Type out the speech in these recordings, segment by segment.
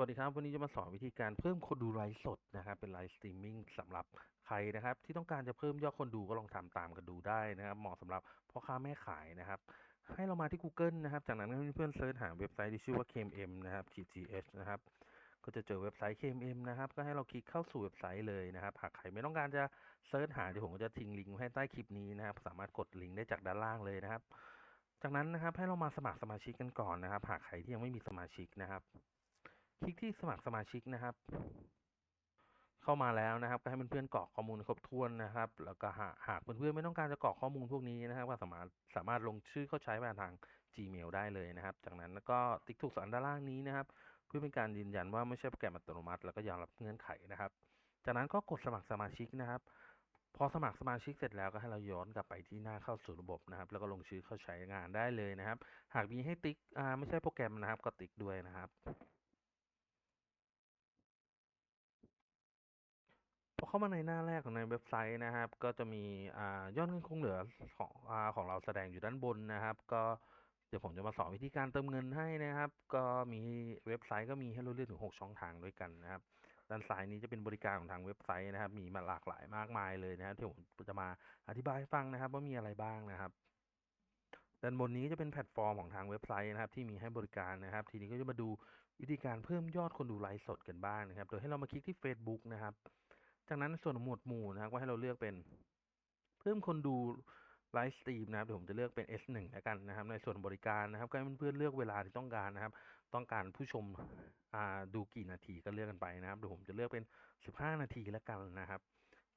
วัสดีครับวันนี้จะมาสอนวิธีการเพิ่มคนดูไลฟ์สดนะครับเป็นไลฟ์สตรีมมิ่งสำหรับใครนะครับ ที่ต้องการจะเพิ่มยอดคนดูก็ลองทำตามกันดูได้นะครับ เหมาะสำหรับพ่อค้าแม่ขายนะครับ ให้เรามาที่ Google นะครับ จากนั้นให้เพื่อนๆเซิร์ชหาเว็บไซต์ที่ชื่อว่า KMM นะครับ GGH นะครับก็จะเจอเว็บไซต์ KMM นะครับ ก็ให้เราคลิกเข้าสู่เว็บไซต์เลยนะครับ หากใครไม่ต้องการจะเซิร์ชหาเดี๋ยวผมก็จะทิ้งลิงก์ไว้ให้ใต้คลิปนี้นะครับ สามารถกดลิงก์ได้จากด้านล่างเลยนะครับ จากนั้นนะครับให้เรามาสมัครสมาชิกกันก่อนนะครับ หากใครที่ยังไม่มีสมาชิกนะครับ คลิกที่สมัครสมาชิกนะครับ เข้ามาแล้วนะครับก็ให้เพื่อนๆกรอกข้อมูลครบถ้วนนะครับ แล้วก็หากหากเพื่อนๆไม่ต้องการจะกรอกข้อมูลพวกนี้นะครับ ก็สามารถสามารถลงชื่อเข้าใช้ผ่านทาง Gmail ได้เลยนะครับ จากนั้นก็ติ๊กถูกสันด้านล่างนี้นะครับ เพื่อเป็นการยืนยันว่าไม่ใช่โปรแกรมอัตโนมัติ แล้วก็ยอมรับเงื่อนไขนะครับ จากนั้นก็กดสมัครสมาชิกนะครับพอสมัครสมาชิกเสร็จแล้วก็ให้เราย้อนกลับไปที่หน้าเข้าสู่ระบบนะครับ แล้วก็ลงชื่อเข้าใช้งานได้เลยนะครับ หากมีให้ติ๊กอ่าไม่ใช่โปรแกรมนะครับ ก็ติ๊กด้วยนะครับ พอเข้ามาในหน้าแรกของในเว็บไซต์นะครับ ก็จะมีอยอดเงินคงเหลือของอของเราแสดงอยู่ด้านบนนะครับ ก็เดี๋ยวผมจะมาสอนวิธีการเติมเงินให้นะครับ ก็มีเว็บไซต์ก็มีให้เราเลือกถึง 6 ช่องทางด้วยกันนะครับ ด้านซ้ายนี้จะเป็นบริการของทางเว็บไซต์นะครับ มีมาหลากหลายมากมายเลยนะครับที่ผมจะมาอธิบายให้ฟังนะครับ ว่ามีอะไรบ้างนะครับด้านบนนี้จะเป็นแพลตฟอร์มของทางเว็บไซต์นะครับ ที่มีให้บริการนะครับ ทีนี้ก็จะมาดูวิธีการเพิ่มยอดคนดูไลฟ์สดกันบ้างนะครับ โดยให้เรามาคลิกที่ Facebook นะครับ จากนั้นส่วนหมวดหมู่นะครับก็ให้เราเลือกเป็น เพิ่มคนดูไลฟ์สตรีมนะครับเดี๋ยวผมจะเลือกเป็น S1 แล้วกันนะครับ ในส่วนบริการนะครับก็ให้เพื่อนๆเลือกเวลาที่ต้องการนะครับ ต้องการผู้ชมดูกี่นาทีก็เลือกกันไปนะครับเดี๋ยวผมจะเลือกเป็น 15 นาทีแล้วกันนะครับ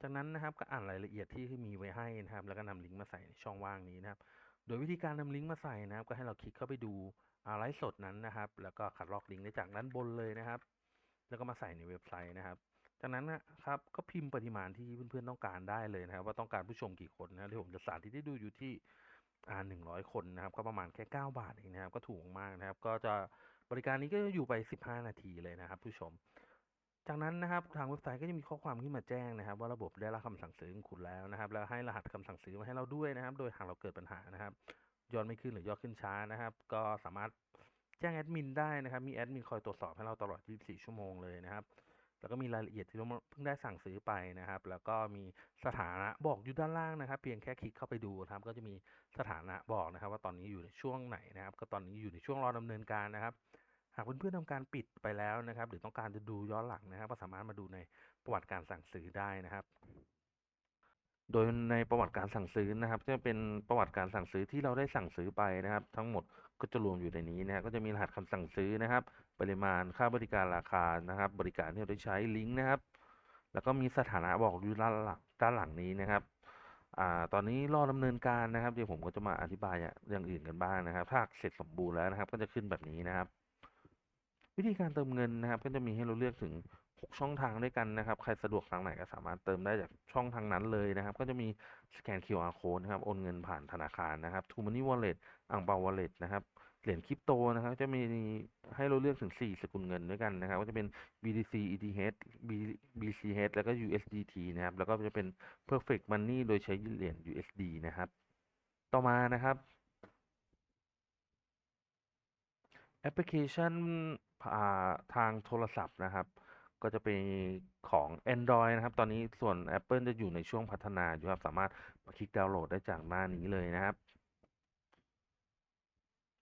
จากนั้นนะครับก็อ่านรายละเอียดที่มีไว้ให้นะครับ แล้วก็นำลิงก์มาใส่ในช่องว่างนี้นะครับ โดยวิธีการนำลิงก์มาใส่นะครับ ก็ให้เราคลิกเข้าไปดูไลฟ์สดนั้นนะครับ แล้วก็คัดลอกลิงก์ได้จากด้านบนเลยนะครับ แล้วก็มาใส่ในเว็บไซต์นะครับ จากนั้นนะครับก็พิมพ์ปริมาณที่เพื่อนๆต้องการได้เลยนะครับ ว่าต้องการผู้ชมกี่คนนะที่ผมจะสาธิตให้ดูอยู่ที่อ่าหนึ่งร้อยคนนะครับ ก็ประมาณแค่เก้าบาทเองนะครับ ก็ถูกมากนะครับ ก็จะบริการนี้ก็จะอยู่ไปสิบห้านาทีเลยนะครับ ผู้ชม จากนั้นนะครับทางเว็บไซต์ก็จะมีข้อความขึ้นมาแจ้งนะครับ ว่าระบบได้รับคำสั่งซื้อของคุณแล้วนะครับ แล้วให้รหัสคำสั่งซื้อมาให้เราด้วยนะครับ โดยหากเราเกิดปัญหานะครับยอดไม่ขึ้นหรือยอดขึ้นช้านะครับ ก็สามารถแจ้งแอดมินได้นะครับ มีแอดมินคอยตรวจสอบให้เราตลอด 24 ชั่วโมงเลยนะครับ แล้วก็มีรายละเอียดที่เราเพิ่งได้สั่งซื้อไปนะครับ แล้วก็มีสถานะบอกอยู่ด้านล่างนะครับ เพียงแค่คลิกเข้าไปดูนะครับ ก็จะมีสถานะบอกนะครับ ว่าตอนนี้อยู่ในช่วงไหนนะครับ ก็ตอนนี้อยู่ในช่วงรอดำเนินการนะครับ หากเพื่อนๆทำการปิดไปแล้วนะครับ หรือต้องการจะดูย้อนหลังนะครับ ก็สามารถมาดูในประวัติการสั่งซื้อได้นะครับ โดยในประวัติการสั่งซื้อนะครับจะเป็นประวัติการสั่งซื้อที่เราได้สั่งซื้อไปนะครับ ทั้งหมดก็จะรวมอยู่ในนี้นะครับก็จะมีรหัสคำสั่งซื้อนะครับ ปริมาณค่าบริการราคานะครับ บริการที่เราได้ใช้ลิงก์นะครับ แล้วก็มีสถานะบอกอยู่ด้านหลังด้านหลังนี้นะครับอ่าตอนนี้รอดำเนินการนะครับ เดี๋ยวผมก็จะมาอธิบายอย่างอื่นกันบ้างนะครับ ถ้าเสร็จสมบูรณ์แล้วนะครับ ก็จะขึ้นแบบนี้นะครับ วิธีการเติมเงินนะครับ ก็จะมีให้เราเลือกถึง 6 ช่องทางด้วยกันนะครับ ใครสะดวกทางไหนก็สามารถเติมได้จากช่องทางนั้นเลยนะครับ ก็จะมีสแกน QR code นะครับ โอนเงินผ่านธนาคารนะครับ True Money Wallet อ่างเปา Wallet นะครับเหรียญคริปโตนะครับจะมีให้เราเลือกถึง 4 สกุลเงินด้วยกันนะครับ ก็จะเป็น BTC ETH BCH แล้วก็ USDT นะครับ แล้วก็จะเป็น Perfect Money โดยใช้เหรียญ USD นะครับ ต่อมานะครับแอปพลิเคชัน ทางโทรศัพท์นะครับ ก็จะเป็นของ Android นะครับ ตอนนี้ส่วน Apple จะอยู่ในช่วงพัฒนาอยู่ครับ สามารถคลิกดาวน์โหลดได้จากหน้านี้เลยนะครับ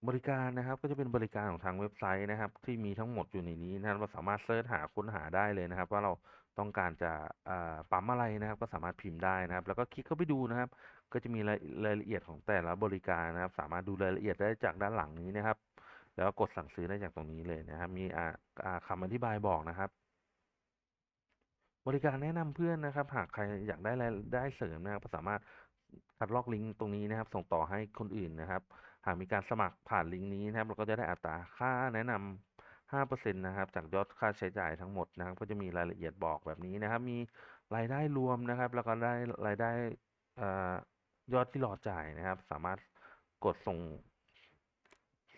บริการนะครับก็จะเป็นบริการของทางเว็บไซต์นะครับ ที่มีทั้งหมดอยู่ในนี้นะครับเราสามารถเสิร์ชหาค้นหาได้เลยนะครับ ว่าเราต้องการจะปั๊มอะไรนะครับ ก็สามารถพิมพ์ได้นะครับ แล้วก็คลิกเข้าไปดูนะครับ ก็จะมีรายละเอียดของแต่ละบริการนะครับ สามารถดูรายละเอียดได้จากด้านหลังนี้นะครับ แล้วก็กดสั่งซื้อได้จากตรงนี้เลยนะครับ มีอ่าอ่าคำอธิบายบอกนะครับ บริการแนะนำเพื่อนนะครับ หากใครอยากได้รายได้เสริมนะครับก็สามารถคัดลอกลิงก์ตรงนี้นะครับ ส่งต่อให้คนอื่นนะครับ หากมีการสมัครผ่านลิงก์นี้นะครับ เราก็จะได้อัตราค่าแนะนำ5%นะครับ จากยอดค่าใช้จ่ายทั้งหมดนะครับ ก็จะมีรายละเอียดบอกแบบนี้นะครับ มีรายได้รวมนะครับ แล้วก็ได้รายได้อ่อยอดที่รอจ่ายนะครับ สามารถกดส่ง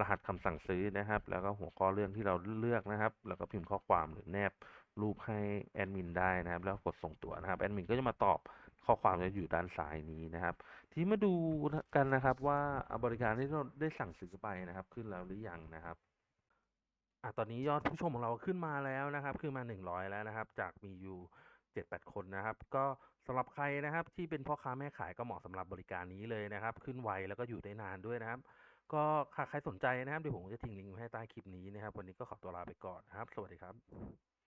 รหัสคำสั่งซื้อนะครับ แล้วก็หัวข้อเรื่องที่เราเลือกนะครับ แล้วก็พิมพ์ข้อความหรือแนบรูปให้แอดมินได้นะครับ แล้วกดส่งตัวนะครับแอดมินก็จะมาตอบข้อความจะอยู่ด้านซ้ายนี้นะครับ ทีมาดูกันนะครับว่าบริการที่เราได้สั่งซื้อไปนะครับ ขึ้นแล้วหรือยังนะครับอะตอนนี้ยอดผู้ชมของเราขึ้นมาแล้วนะครับ ขึ้นมา 100 แล้วนะครับ จากมีอยู่7-8 คนนะครับ ก็สำหรับใครนะครับที่เป็นพ่อค้าแม่ขายก็เหมาะสำหรับบริการนี้เลยนะครับ ขึ้นไวแล้วก็อยู่ได้นานด้วยนะครับ ก็หากใครสนใจนะครับเดี๋ยวผมจะทิ้งลิงก์ไว้ให้ใต้คลิปนี้นะครับ วันนี้ก็ขอตัวลาไปก่อนนะครับ สวัสดีครับ